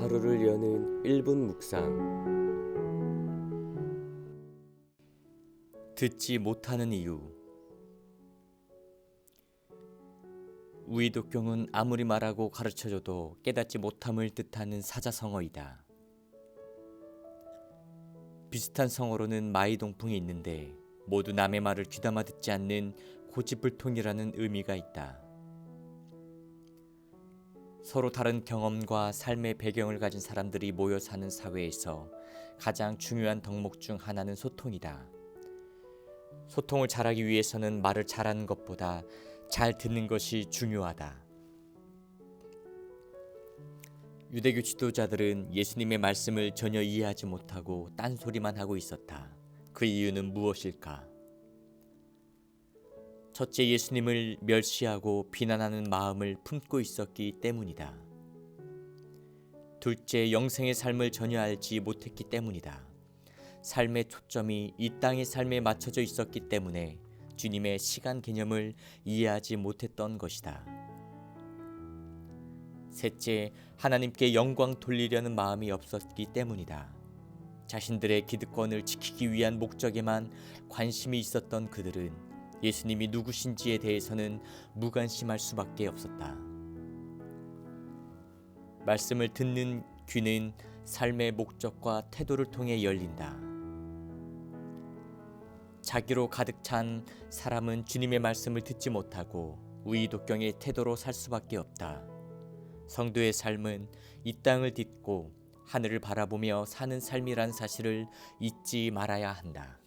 하루를 여는 1분 묵상 듣지 못하는 이유 우이 독경은 아무리 말하고 가르쳐줘도 깨닫지 못함을 뜻하는 사자성어이다. 비슷한 성어로는 마이동풍이 있는데 모두 남의 말을 귀담아 듣지 않는 고집불통이라는 의미가 있다. 서로 다른 경험과 삶의 배경을 가진 사람들이 모여 사는 사회에서 가장 중요한 덕목 중 하나는 소통이다. 소통을 잘하기 위해서는 말을 잘하는 것보다 잘 듣는 것이 중요하다. 유대교 지도자들은 예수님의 말씀을 전혀 이해하지 못하고 딴소리만 하고 있었다. 그 이유는 무엇일까? 첫째 예수님을 멸시하고 비난하는 마음을 품고 있었기 때문이다. 둘째 영생의 삶을 전혀 알지 못했기 때문이다. 삶의 초점이 이 땅의 삶에 맞춰져 있었기 때문에 주님의 시간 개념을 이해하지 못했던 것이다. 셋째, 하나님께 영광 돌리려는 마음이 없었기 때문이다. 자신들의 기득권을 지키기 위한 목적에만 관심이 있었던 그들은 예수님이 누구신지에 대해서는 무관심할 수밖에 없었다. 말씀을 듣는 귀는 삶의 목적과 태도를 통해 열린다. 자기로 가득 찬 사람은 주님의 말씀을 듣지 못하고 우이독경의 태도로 살 수밖에 없다. 성도의 삶은 이 땅을 딛고 하늘을 바라보며 사는 삶이란 사실을 잊지 말아야 한다.